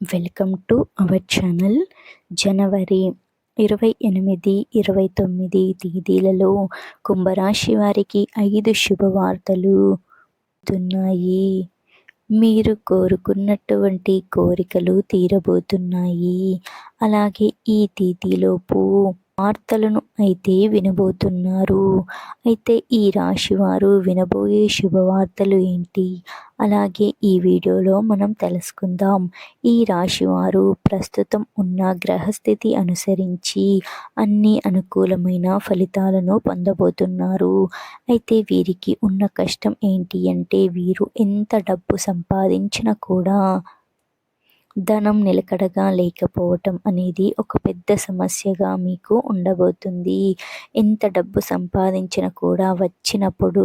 Welcome to our channel. జనవరి ఇరవై ఎనిమిది ఇరవై తొమ్మిది తేదీలలో కుంభరాశి వారికి ఐదు శుభవార్తలు ఉన్నాయి మీరు కోరుకున్నటువంటి కోరికలు తీరబోతున్నాయి. అలాగే ఈ తేదీలోపు వార్తలను అయితే వినబోతున్నారు. అయితే ఈ రాశి వారు వినబోయే శుభవార్తలు ఏంటి? అలాగే ఈ వీడియోలో మనం తెలుసుకుందాం. ఈ రాశి వారు ప్రస్తుతం ఉన్న గ్రహస్థితి అనుసరించి అన్ని అనుకూలమైన ఫలితాలను పొందబోతున్నారు. అయితే వీరికి ఉన్న కష్టం ఏంటి అంటే వీరు ఎంత డబ్బు సంపాదించినా కూడా ధనం నిలకడగా లేకపోవటం అనేది ఒక పెద్ద సమస్యగా మీకు ఉండబోతుంది. ఎంత డబ్బు సంపాదించినా కూడా వచ్చినప్పుడు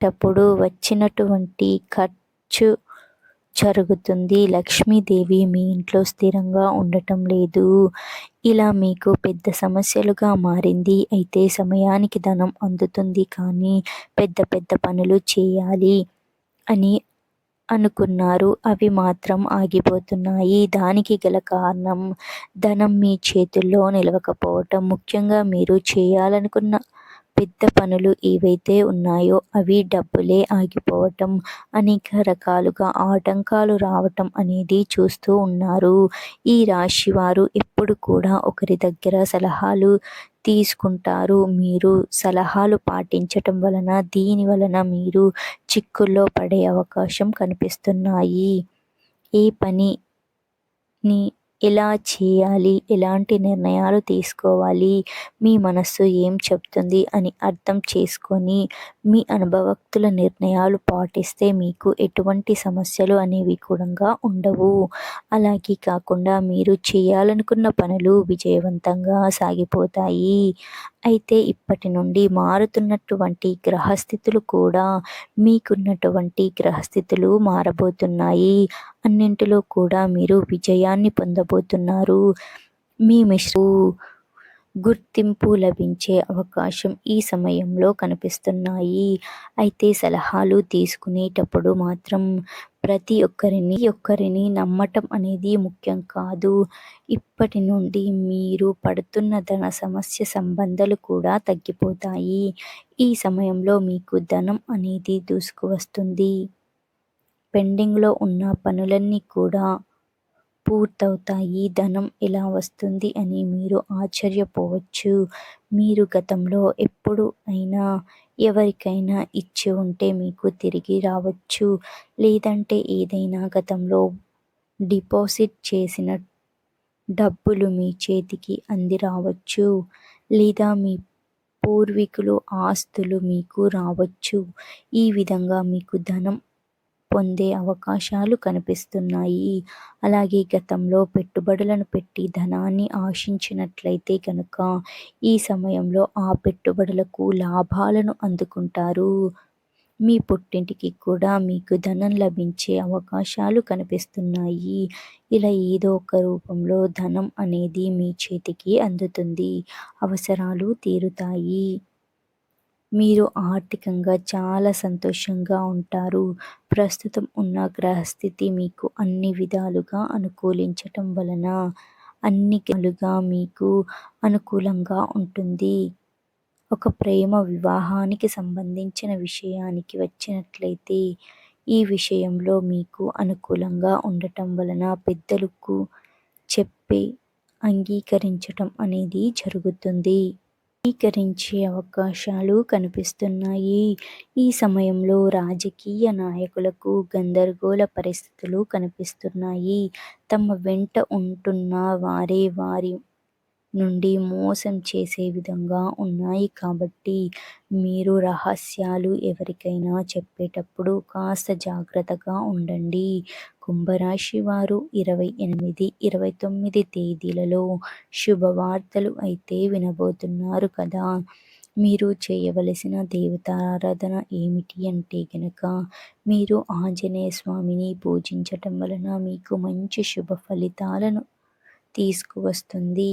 టప్పుడు వచ్చినటువంటి ఖర్చు జరుగుతుంది. లక్ష్మీదేవి మీ ఇంట్లో స్థిరంగా ఉండటం లేదు. ఇలా మీకు పెద్ద సమస్యలుగా మారింది. అయితే సమయానికి ధనం అందుతుంది కానీ పెద్ద పెద్ద పనులు చేయాలి అని అనుకున్నారు. అవి మాత్రం ఆగిపోతున్నాయి. దానికి గల కారణం ధనం మీ చేతుల్లో నిలవకపోవటం. ముఖ్యంగా మీరు చేయాలనుకున్న పెద్ద పనులు ఏవైతే ఉన్నాయో అవి డబ్బులే ఆగిపోవటం అనేక రకాలుగా ఆటంకాలు రావటం అనేది చూస్తూ ఉన్నారు. ఈ రాశి వారు ఎప్పుడు కూడా ఒకరి దగ్గర సలహాలు తీసుకుంటారు. మీరు సలహాలు పాటించటం వలన దీని వలన మీరు చిక్కుల్లో పడే అవకాశం కనిపిస్తున్నాయి. ఏ పనిని ఎలా చేయాలి? ఎలాంటి నిర్ణయాలు తీసుకోవాలి? మీ మనస్సు ఏం చెప్తుంది? అని అర్థం చేసుకొని మీ అనుభవక్తుల నిర్ణయాలు పాటిస్తే మీకు ఎటువంటి సమస్యలు అనేవి కూడా ఉండవు. అలాగే కాకుండా మీరు చేయాలనుకున్న పనులు విజయవంతంగా సాగిపోతాయి. అయితే ఇప్పటి నుండి మారుతున్నటువంటి గ్రహస్థితులు కూడా మీకున్నటువంటి గ్రహస్థితులు మారబోతున్నాయి. అన్నింటిలో కూడా మీరు విజయాన్ని పొందబోతున్నారు. మీ మిశ్రు గుర్తింపు లభించే అవకాశం ఈ సమయంలో కనిపిస్తున్నాయి. అయితే సలహాలు తీసుకునేటప్పుడు మాత్రం ప్రతి ఒక్కరిని ఒక్కరిని నమ్మటం అనేది ముఖ్యం కాదు. ఇప్పటి నుండి మీరు పడుతున్న ధన సమస్య సంబంధాలు కూడా తగ్గిపోతాయి. ఈ సమయంలో మీకు ధనం అనేది దూసుకువస్తుంది. పెండింగ్లో ఉన్న పనులన్నీ కూడా పూర్తవుతాయి. ధనం ఎలా వస్తుంది అని మీరు ఆశ్చర్యపోవచ్చు. మీరు గతంలో ఎప్పుడు అయినా ఎవరికైనా ఇచ్చి ఉంటే మీకు తిరిగి రావచ్చు. లేదంటే ఏదైనా గతంలో డిపాజిట్ చేసిన డబ్బులు మీ చేతికి అంది రావచ్చు. లేదా మీ పూర్వీకులు ఆస్తులు మీకు రావచ్చు. ఈ విధంగా మీకు ధనం పొందే అవకాశాలు కనిపిస్తున్నాయి. అలాగే గతంలో పెట్టుబడులను పెట్టి ధనాన్ని ఆశించినట్లయితే కనుక ఈ సమయంలో ఆ పెట్టుబడులకు లాభాలను అందుకుంటారు. మీ పుట్టింటికి కూడా మీకు ధనం లభించే అవకాశాలు కనిపిస్తున్నాయి. ఇలా ఏదో ఒక రూపంలో ధనం అనేది మీ చేతికి అందుతుంది. అవసరాలు తీరుతాయి. మీరు ఆర్థికంగా చాలా సంతోషంగా ఉంటారు. ప్రస్తుతం ఉన్న గ్రహస్థితి మీకు అన్ని విధాలుగా అనుకూలించటం వలన అన్ని మీకు అనుకూలంగా ఉంటుంది. ఒక ప్రేమ వివాహానికి సంబంధించిన విషయానికి వచ్చినట్లయితే ఈ విషయంలో మీకు అనుకూలంగా ఉండటం వలన పెద్దలకు చెప్పి అంగీకరించటం అనేది జరుగుతుంది. స్వీకరించే అవకాశాలు కనిపిస్తున్నాయి. ఈ సమయంలో రాజకీయ నాయకులకు గందరగోళ పరిస్థితులు కనిపిస్తున్నాయి. తమ వెంట ఉంటున్న వారే వారి నుండి మోసం చేసే విధంగా ఉన్నాయి కాబట్టి మీరు రహస్యాలు ఎవరికైనా చెప్పేటప్పుడు కాస్త జాగ్రత్తగా ఉండండి. కుంభరాశి వారు ఇరవై ఎనిమిది ఇరవై తొమ్మిది తేదీలలో శుభవార్తలు అయితే వినబోతున్నారు కదా. మీరు చేయవలసిన దేవతారాధన ఏమిటి అంటే గనక మీరు ఆంజనేయ స్వామిని పూజించటం వలన మీకు మంచి శుభ ఫలితాలను తీసుకువస్తుంది.